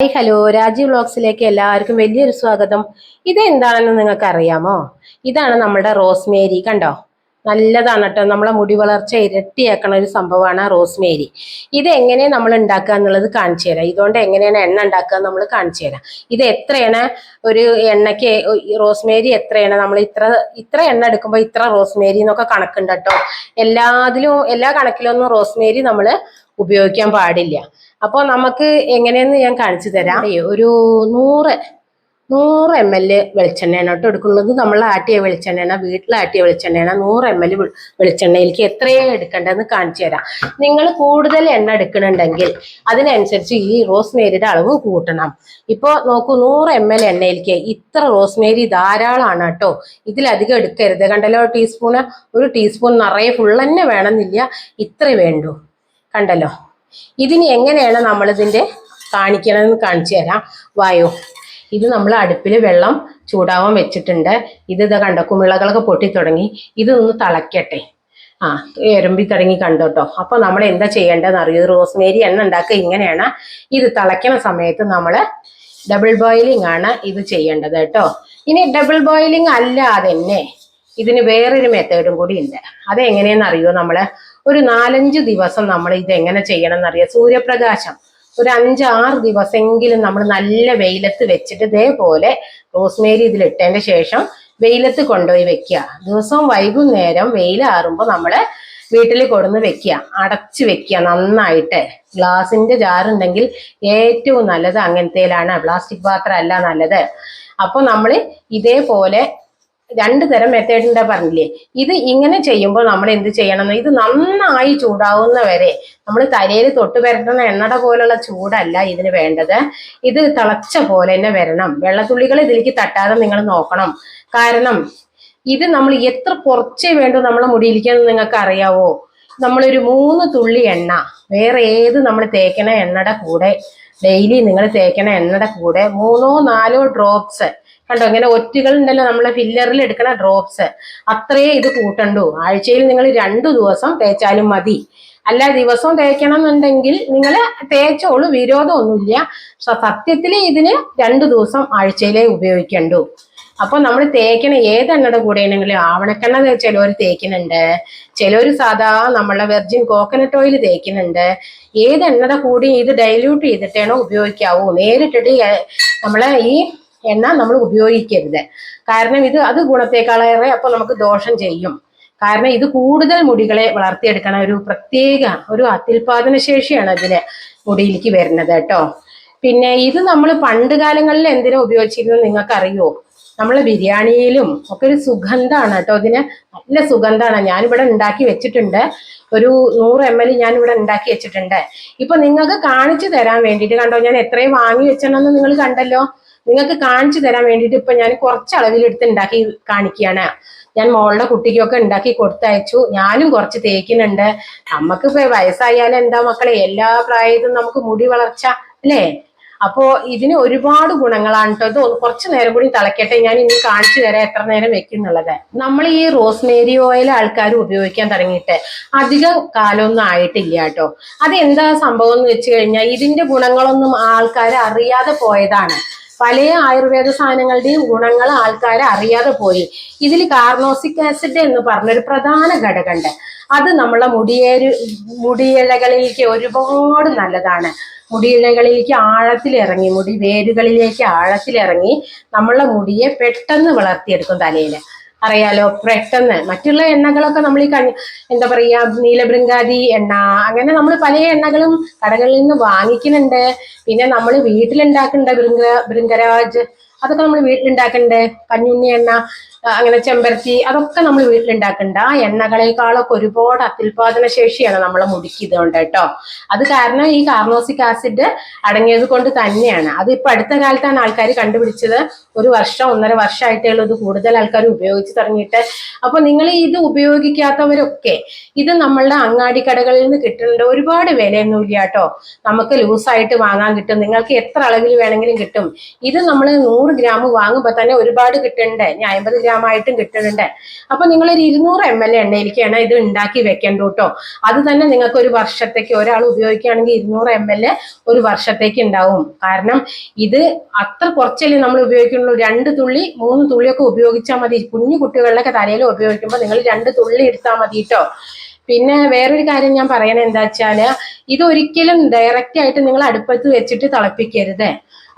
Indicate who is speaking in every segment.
Speaker 1: Hi hello Rajeev വ്ളോഗ്സിലേക്ക് എല്ലാവർക്കും വലിയൊരു സ്വാഗതം. ഇതെന്താണെന്ന് നിങ്ങൾക്ക് അറിയാമോ ഇതാണ് നമ്മുടെ റോസ്മേരി കണ്ടോ? നല്ലതാണ് കേട്ടോ. നമ്മളെ മുടി വളർച്ച ഇരട്ടിയാക്കണ ഒരു സംഭവമാണ് റോസ്മേരി. ഇത് എങ്ങനെ നമ്മൾ ഉണ്ടാക്കുക എന്നുള്ളത് കാണിച്ചു തരാം. ഇതുകൊണ്ട് എങ്ങനെയാണ് എണ്ണ ഉണ്ടാക്കുക നമ്മൾ കാണിച്ചു തരാം. ഇത് എത്രയാണ്? ഒരു എണ്ണയ്ക്ക് റോസ്മേരി എത്രയാണ്? നമ്മൾ ഇത്ര ഇത്ര എണ്ണ എടുക്കുമ്പോൾ ഇത്ര റോസ്മേരി എന്നൊക്കെ കണക്കുണ്ട് കേട്ടോ. എല്ലാത്തിലും എല്ലാ കണക്കിലൊന്നും റോസ്മേരി നമ്മൾ ഉപയോഗിക്കാൻ പാടില്ല. അപ്പോൾ നമുക്ക് എങ്ങനെയെന്ന് ഞാൻ കാണിച്ചു തരാം. ഒരു നൂറ് നൂറ് എം എൽ വെളിച്ചെണ്ണയാണ് കേട്ടോ എടുക്കുന്നത്. നമ്മൾ ആട്ടിയ വെളിച്ചെണ്ണയാണ് വീട്ടിലാട്ടിയ വെളിച്ചെണ്ണയാണ്. നൂറ് എം എൽ വെളിച്ചെണ്ണയിലേക്ക് എത്രയാണ് എടുക്കേണ്ടതെന്ന് കാണിച്ചു തരാം. നിങ്ങൾ കൂടുതൽ എണ്ണ എടുക്കണുണ്ടെങ്കിൽ അതിനനുസരിച്ച് ഈ റോസ്മേരിയുടെ അളവ് കൂട്ടണം. ഇപ്പോൾ നോക്കൂ നൂറ് എം എൽ എണ്ണയിലേക്ക് ഇത്ര റോസ്മേരി ധാരാളമാണ് കേട്ടോ. ഇതിലധികം എടുക്കരുത്. കണ്ടല്ലോ ടീസ്പൂണ് ഒരു ടീസ്പൂൺ നിറയെ ഫുൾ തന്നെ വേണമെന്നില്ല. ഇത്ര വേണ്ടൂ. കണ്ടല്ലോ. ഇതിന് എങ്ങനെയാണ് നമ്മളിതിന്റെ കാണിക്കണമെന്ന് കാണിച്ചു തരാം. വായോ. ഇത് നമ്മൾ അടുപ്പിൽ വെള്ളം ചൂടാവാൻ വെച്ചിട്ടുണ്ട്. ഇത് ഇതാ കണ്ടോ കുമിളകളൊക്കെ പൊട്ടി തുടങ്ങി. ഇതൊന്ന് തിളയ്ക്കട്ടെ ആ എരമ്പി തുടങ്ങി കണ്ടോട്ടോ അപ്പൊ നമ്മൾ എന്താ ചെയ്യേണ്ടതെന്ന് അറിയോ? റോസ്മേരി എണ്ണ ഉണ്ടാക്കുക ഇങ്ങനെയാണ്. ഇത് തിളയ്ക്കണ സമയത്ത് നമ്മൾ ഡബിൾ ബോയിലിംഗ് ആണ് ഇത് ചെയ്യേണ്ടത് കേട്ടോ. ഇനി ഡബിൾ ബോയിലിംഗ് അല്ലാതെ തന്നെ ഇതിന് വേറൊരു മെത്തേഡും കൂടി ഉണ്ട്. അതെങ്ങനെയെന്ന് അറിയോ നമ്മൾ ഒരു നാലഞ്ച് ദിവസം നമ്മൾ ഇത് എങ്ങനെ ചെയ്യണം എന്നറിയാം സൂര്യപ്രകാശം. ഒരു അഞ്ച് ആറ് ദിവസമെങ്കിലും നമ്മൾ നല്ല വെയിലത്ത് വെച്ചിട്ട് ഇതേപോലെ റോസ്മേരി ഇതിലിട്ടതിന്റെ ശേഷം വെയിലത്ത് കൊണ്ടുപോയി വെക്കുക. ദിവസവും വൈകുന്നേരം വെയിലാറുമ്പോൾ നമ്മൾ വീട്ടിൽ കൊടുന്ന് വെക്കുക. അടച്ചു വെക്കുക നന്നായിട്ട്. ഗ്ലാസിന്റെ ജാറുണ്ടെങ്കിൽ ഏറ്റവും നല്ലത് അങ്ങനത്തേലാണ്. പ്ലാസ്റ്റിക് പാത്രം അല്ല നല്ലത്. അപ്പോൾ നമ്മൾ ഇതേപോലെ രണ്ട് തരം മെത്തേഡിന്റെ പറഞ്ഞില്ലേ? ഇത് ഇങ്ങനെ ചെയ്യുമ്പോൾ നമ്മൾ എന്ത് ചെയ്യണം? ഇത് നന്നായി ചൂടാവുന്ന വരെ നമ്മൾ തലയിൽ തൊട്ട് വരട്ടുന്ന എണ്ണട പോലുള്ള ചൂടല്ല ഇതിന് വേണ്ടത്. ഇത് തിളച്ച പോലെ തന്നെ വരണം. വെള്ളത്തുള്ളികൾ ഇതിലേക്ക് തട്ടാതെ നിങ്ങൾ നോക്കണം. കാരണം ഇത് നമ്മൾ എത്ര കുറച്ചേ വേണ്ടൂ നമ്മളെ മുടിയിലിരിക്കാൻ നിങ്ങൾക്ക് അറിയാവോ നമ്മളൊരു മൂന്ന് തുള്ളി എണ്ണ വേറെ ഏത് നമ്മൾ തേക്കണ എണ്ണട കൂടെ ഡെയിലി നിങ്ങൾ തേക്കണ എണ്ണട കൂടെ മൂന്നോ നാലോ ഡ്രോപ്സ് കണ്ടോ? ഇങ്ങനെ ഒറ്റുകൾ ഉണ്ടല്ലോ നമ്മളെ ഫില്ലറിൽ എടുക്കണ ഡ്രോപ്സ് അത്രയേ ഇത് കൂട്ടണ്ടു. ആഴ്ചയിൽ നിങ്ങൾ രണ്ടു ദിവസം തേച്ചാലും മതി. അല്ല ദിവസവും തേക്കണം എന്നുണ്ടെങ്കിൽ നിങ്ങൾ തേച്ചോളൂ. വിരോധമൊന്നുമില്ല. സത്യത്തിൽ ഇതിന് രണ്ടു ദിവസം ആഴ്ചയിലേ ഉപയോഗിക്കണ്ടു. അപ്പൊ നമ്മൾ തേക്കണ ഏതെണ്ണയുടെ കൂടെ ആണെങ്കിലും ആവണക്കെണ്ണ ചിലവർ തേക്കുന്നുണ്ട്. ചിലവർ സാധാ നമ്മളെ വെർജിൻ കോക്കനട്ട് ഓയിൽ തേക്കുന്നുണ്ട്. ഏതെണ്ണയുടെ കൂടി ഇത് ഡൈല്യൂട്ട് ചെയ്തിട്ടാണോ ഉപയോഗിക്കാവൂ? നേരിട്ടിട്ട് നമ്മളെ ഈ എണ്ണ നമ്മൾ ഉപയോഗിക്കരുത്. കാരണം ഇത് അത് ഗുണത്തേക്കാളേറെ അപ്പൊ നമുക്ക് ദോഷം ചെയ്യും. കാരണം ഇത് കൂടുതൽ മുടികളെ വളർത്തിയെടുക്കണ ഒരു പ്രത്യേക ഒരു അത്യുൽപാദന ശേഷിയാണ് ഇതിന് മുടിയിലേക്ക് വരുന്നത് കേട്ടോ. പിന്നെ ഇത് നമ്മൾ പണ്ട് കാലങ്ങളിൽ എന്തിനാ ഉപയോഗിച്ചിരുന്നത് നിങ്ങൾക്ക് അറിയോ നമ്മളെ ബിരിയാണിയിലും ഒക്കെ ഒരു സുഗന്ധമാണ് കേട്ടോ. ഇതിന് നല്ല സുഗന്ധമാണ് ഞാനിവിടെ ഉണ്ടാക്കി വെച്ചിട്ടുണ്ട്. ഒരു നൂറ് എം എൽ ഞാനിവിടെ ഉണ്ടാക്കി വെച്ചിട്ടുണ്ട്. ഇപ്പൊ നിങ്ങൾക്ക് കാണിച്ചു തരാൻ വേണ്ടിയിട്ട് കണ്ടോ? ഞാൻ എത്രയും വാങ്ങി വെച്ചെന്ന് നിങ്ങൾ കണ്ടല്ലോ. നിങ്ങൾക്ക് കാണിച്ചു തരാൻ വേണ്ടിയിട്ട് ഇപ്പൊ ഞാൻ കുറച്ച് അളവിലെടുത്ത് ഉണ്ടാക്കി കാണിക്കുകയാണ്. ഞാൻ മോളുടെ കുട്ടിക്കൊക്കെ ഉണ്ടാക്കി കൊടുത്തയച്ചു. ഞാനും കുറച്ച് തേക്കുന്നുണ്ട്. നമുക്ക് ഇപ്പൊ വയസ്സായാലും എന്താ മക്കളെ എല്ലാ പ്രായത്തിലും നമുക്ക് മുടി വളർച്ച അല്ലേ? അപ്പോ ഇതിന് ഒരുപാട് ഗുണങ്ങളാണ് കേട്ടോ ഇത് കുറച്ച് നേരം കൂടി തിളക്കട്ടെ. ഞാൻ ഇനി കാണിച്ചു തരാം എത്ര നേരം വെക്കുന്നുള്ളത്. നമ്മൾ ഈ റോസ്മേരി ഓയിൽ ആൾക്കാർ ഉപയോഗിക്കാൻ തുടങ്ങിയിട്ട് അധികം കാലമൊന്നും ആയിട്ടില്ല കേട്ടോ അതെന്താ സംഭവം എന്ന് വെച്ച് കഴിഞ്ഞാൽ ഇതിന്റെ ഗുണങ്ങളൊന്നും ആൾക്കാർ അറിയാതെ പോയതാണ്. പല ആയുർവേദ സാധനങ്ങളുടെയും ഗുണങ്ങൾ ആൾക്കാർ അറിയാതെ പോയി. ഇതിൽ കാർണോസിക് ആസിഡ് എന്ന് പറഞ്ഞൊരു പ്രധാന ഘടകമുണ്ട്. അത് നമ്മളെ മുടിയേര് മുടിയിഴകളിലേക്ക് ഒരുപാട് നല്ലതാണ്. മുടിയിഴകളിലേക്ക് ആഴത്തിലിറങ്ങി മുടി വേരുകളിലേക്ക് ആഴത്തിലിറങ്ങി നമ്മളെ മുടിയെ പെട്ടെന്ന് വളർത്തിയെടുക്കും തലയിൽ അറിയാലോ? പെട്ടെന്ന്. മറ്റുള്ള എണ്ണകളൊക്കെ നമ്മൾ ഈ കണ്ണി എന്താ പറയാ നീലബൃങ്കാതി എണ്ണ അങ്ങനെ നമ്മൾ പല എണ്ണകളും കടകളിൽ നിന്ന് വാങ്ങിക്കുന്നുണ്ട്. പിന്നെ നമ്മൾ വീട്ടിലുണ്ടാക്കുന്നുണ്ട് ബൃങ്ക ബൃങ്കരാജ് അതൊക്കെ നമ്മൾ വീട്ടിലുണ്ടാക്കുന്നുണ്ട് കഞ്ഞുണ്ണി എണ്ണ അങ്ങനെ ചെമ്പരത്തി അതൊക്കെ നമ്മൾ വീട്ടിലുണ്ടാക്കുന്നുണ്ട് ആ എണ്ണകളെക്കാളൊക്കെ ഒരുപാട് അത്യുൽപാദന ശേഷിയാണ് നമ്മളെ മുടിക്ക് ഇതുകൊണ്ട് കേട്ടോ. അത് കാരണം ഈ കാർണോസിക് ആസിഡ് അടങ്ങിയത് കൊണ്ട് തന്നെയാണ്. അത് ഇപ്പൊ അടുത്ത കാലത്താണ് ആൾക്കാർ കണ്ടുപിടിച്ചത്. ഒരു വർഷം ഒന്നര വർഷമായിട്ടുള്ള ഇത് കൂടുതൽ ആൾക്കാർ ഉപയോഗിച്ച് തുടങ്ങിയിട്ട്. അപ്പൊ നിങ്ങൾ ഇത് ഉപയോഗിക്കാത്തവരൊക്കെ ഇത് നമ്മളുടെ അങ്ങാടി കടകളിൽ നിന്ന് കിട്ടുന്നുണ്ട്. ഒരുപാട് വിലയൊന്നുമില്ല കേട്ടോ. നമുക്ക് ലൂസായിട്ട് വാങ്ങാൻ കിട്ടും. നിങ്ങൾക്ക് എത്ര അളവിൽ വേണമെങ്കിലും കിട്ടും. ഇത് നമ്മൾ നൂറ് ഗ്രാം വാങ്ങുമ്പോൾ തന്നെ ഒരുപാട് കിട്ടുന്നുണ്ട്. ഞാൻ അമ്പത് ഗ്രാം ഗ്രാമായിട്ടും കിട്ടുന്നുണ്ട്. അപ്പൊ നിങ്ങൾ ഒരു ഇരുന്നൂറ് എം എൽ എണ്ണയിലേക്കാണ് ഇത് ഉണ്ടാക്കി വെക്കേണ്ടത് കേട്ടോ. അത് തന്നെ നിങ്ങൾക്ക് ഒരു വർഷത്തേക്ക് ഒരാൾ ഉപയോഗിക്കുകയാണെങ്കിൽ ഇരുന്നൂറ് എം എൽ ഒരു വർഷത്തേക്ക് ഉണ്ടാവും. കാരണം ഇത് അത്ര കുറച്ചല്ലേ നമ്മൾ ഉപയോഗിക്കുന്നുള്ളൂ. രണ്ട് തുള്ളി മൂന്ന് തുള്ളിയൊക്കെ ഉപയോഗിച്ചാൽ മതി. കുഞ്ഞു കുട്ടികളിലൊക്കെ തലയിൽ ഉപയോഗിക്കുമ്പോൾ നിങ്ങൾ രണ്ട് തുള്ളി എടുത്താൽ മതി കേട്ടോ. പിന്നെ വേറൊരു കാര്യം ഞാൻ പറയണത് എന്താ വെച്ചാൽ ഇതൊരിക്കലും ഡയറക്റ്റ് ആയിട്ട് നിങ്ങൾ അടുപ്പത്ത് വെച്ചിട്ട് തിളപ്പിക്കരുത്.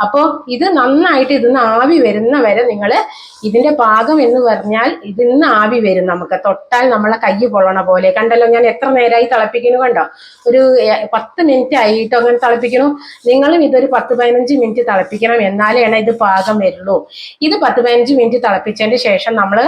Speaker 1: അപ്പോൾ ഇത് നന്നായിട്ട് ഇതിന്ന് ആവി വരുന്ന വരെ നിങ്ങൾ ഇതിന്റെ പാകം എന്ന് പറഞ്ഞാൽ ഇതിന്ന് ആവി വരും നമുക്ക്. തൊട്ടാൽ നമ്മളെ കൈ പൊള്ളണ പോലെ. കണ്ടല്ലോ ഞാൻ എത്ര നേരമായി തിളപ്പിക്കുന്നു കണ്ടോ? ഒരു പത്ത് മിനിറ്റ് ആയിട്ട് അങ്ങനെ തിളപ്പിക്കണു നിങ്ങളും ഇതൊരു പത്ത് പതിനഞ്ച് മിനിറ്റ് തിളപ്പിക്കണം. എന്നാലേ ഇത് പാകം വരുള്ളൂ. ഇത് പത്ത് പതിനഞ്ച് മിനിറ്റ് തിളപ്പിച്ചതിന് ശേഷം നമ്മൾ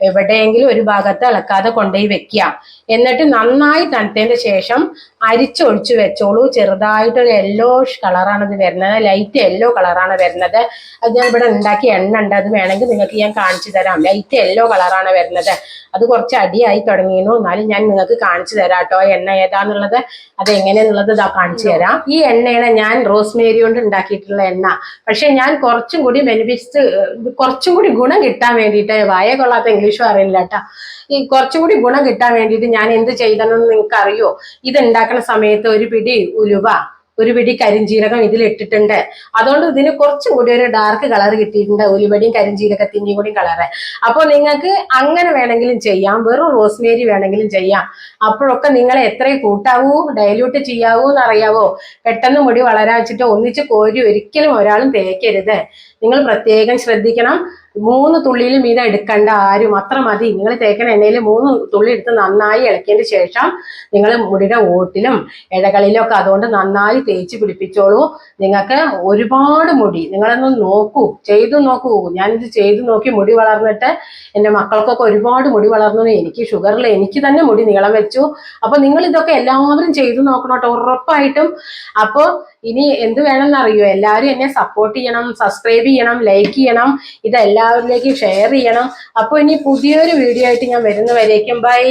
Speaker 1: എവിടെയെങ്കിലും ഒരു ഭാഗത്ത് ഇളക്കാതെ കൊണ്ടുപോയി വെക്കുക. എന്നിട്ട് നന്നായി തണുത്തതിന് ശേഷം അരിച്ചൊഴിച്ചു വെച്ചോളൂ. ചെറുതായിട്ടൊരു യെല്ലോ കളറാണ് ഇത് വരുന്നത്. ലൈറ്റ് യെല്ലോ കളറാണ് വരുന്നത്. അത് ഞാൻ ഇവിടെ ഉണ്ടാക്കിയ എണ്ണ ഉണ്ട്. അത് വേണമെങ്കിൽ നിങ്ങൾക്ക് ഞാൻ കാണിച്ചു തരാം. ലൈറ്റ് യെല്ലോ കളറാണ് വരുന്നത്. അത് കുറച്ച് അടിയായി തുടങ്ങിയിരുന്നു. എന്നാലും ഞാൻ നിങ്ങൾക്ക് കാണിച്ചു തരാം കേട്ടോ. എണ്ണ ഏതാന്നുള്ളത്? അത് എങ്ങനെയാന്നുള്ളത് ഇതാ കാണിച്ചു തരാം. ഈ എണ്ണയാണ് ഞാൻ റോസ്മേരി കൊണ്ട് ഉണ്ടാക്കിയിട്ടുള്ള എണ്ണ. പക്ഷെ ഞാൻ കുറച്ചും കൂടി ബെനിഫിറ്റ്സ് കുറച്ചും കൂടി ഗുണം കിട്ടാൻ വേണ്ടിയിട്ട് വായ കൊള്ളാത്ത ഇംഗ്ലീഷും അറിയില്ല കേട്ടോ ഈ കുറച്ചും കൂടി ഗുണം കിട്ടാൻ വേണ്ടിയിട്ട് ഞാൻ എന്ത് ചെയ്തെന്ന് നിങ്ങൾക്ക് അറിയോ ഇത് ഉണ്ടാക്കുന്ന സമയത്ത് ഒരു പിടി ഉലുവ ഒരു പിടി കരിഞ്ചീരകം ഇതിൽ ഇട്ടിട്ടുണ്ട് അതുകൊണ്ട് ഇതിന് കുറച്ചും കൂടി ഒരു ഡാർക്ക് കളർ കിട്ടിയിട്ടുണ്ട്. ഉലുവടിയും കരിഞ്ചീരകത്തിന്റെയും കൂടി കളറ് അപ്പോൾ നിങ്ങൾക്ക് അങ്ങനെ വേണമെങ്കിലും ചെയ്യാം. വെറും റോസ്മേരി വേണമെങ്കിലും ചെയ്യാം. അപ്പോഴൊക്കെ നിങ്ങൾ എത്ര കൂട്ടാവൂ ഡൈല്യൂട്ട് ചെയ്യാവൂ എന്നറിയാവോ? പെട്ടെന്ന് മുടി വളരാ വെച്ചിട്ട് ഒന്നിച്ച് കോരി ഒരിക്കലും ഒരാളും തേക്കരുത്. നിങ്ങൾ പ്രത്യേകം ശ്രദ്ധിക്കണം. മൂന്ന് തുള്ളിയിലും ഇത് എടുക്കേണ്ട ആരും. അത്ര മതി. നിങ്ങൾ തേക്കണ എണ്ണയിൽ മൂന്ന് തുള്ളി എടുത്ത് നന്നായി ഇളക്കിയതിന് ശേഷം നിങ്ങൾ മുടിയുടെ ഓട്ടിലും ഇഴകളിലും ഒക്കെ അതുകൊണ്ട് നന്നായി തേച്ച് പിടിപ്പിച്ചോളൂ. നിങ്ങൾക്ക് ഒരുപാട് മുടി. നിങ്ങളൊന്ന് നോക്കൂ. ചെയ്തു നോക്കൂ. ഞാനിത് ചെയ്തു നോക്കി മുടി വളർന്നിട്ട് എന്റെ മക്കൾക്കൊക്കെ ഒരുപാട് മുടി വളർന്നു എനിക്ക് ഷുഗറിൽ എനിക്ക് തന്നെ മുടി നീളം വെച്ചു. അപ്പോൾ നിങ്ങൾ ഇതൊക്കെ എല്ലാവരും ചെയ്തു നോക്കണം കേട്ടോ. ഉറപ്പായിട്ടും. അപ്പോൾ ഇനി എന്ത് വേണമെന്ന് അറിയോ എല്ലാവരും എന്നെ സപ്പോർട്ട് ചെയ്യണം സബ്സ്ക്രൈബ് ചെയ്യണം ലൈക്ക് ചെയ്യണം. ഇത് എല്ലാവരിലേക്കും ഷെയർ ചെയ്യണം. അപ്പോൾ ഇനി പുതിയൊരു വീഡിയോ ആയിട്ട് ഞാൻ വരുന്നവരേക്കും ബൈ